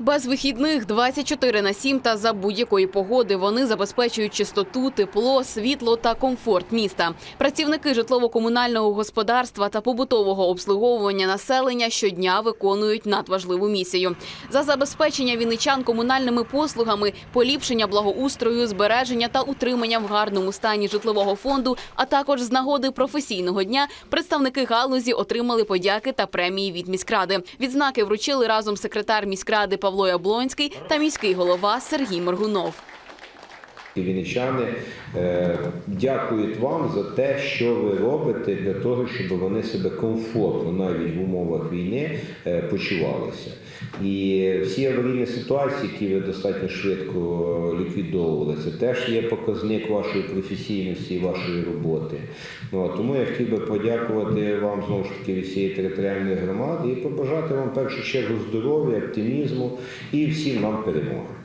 Без вихідних 24 на 7 та за будь-якої погоди вони забезпечують чистоту, тепло, світло та комфорт міста. Працівники житлово-комунального господарства та побутового обслуговування населення щодня виконують надважливу місію. За забезпечення вінничан комунальними послугами, поліпшення благоустрою, збереження та утримання в гарному стані житлового фонду, а також з нагоди професійного дня представники галузі отримали подяки та премії від міськради. Відзнаки вручили разом секретар міськради Павло Яблонський та міський голова Сергій Моргунов. Вінничани е, дякують вам за те, що ви робите для того, щоб вони себе комфортно навіть в умовах війни е, почувалися. І всі аварійні ситуації, які ви достатньо швидко ліквідовували, це теж є показник вашої професійності і вашої роботи. Ну, тому я хотів би подякувати вам знову ж таки від всієї територіальної громади і побажати вам в першу чергу здоров'я, оптимізму і всім нам перемоги.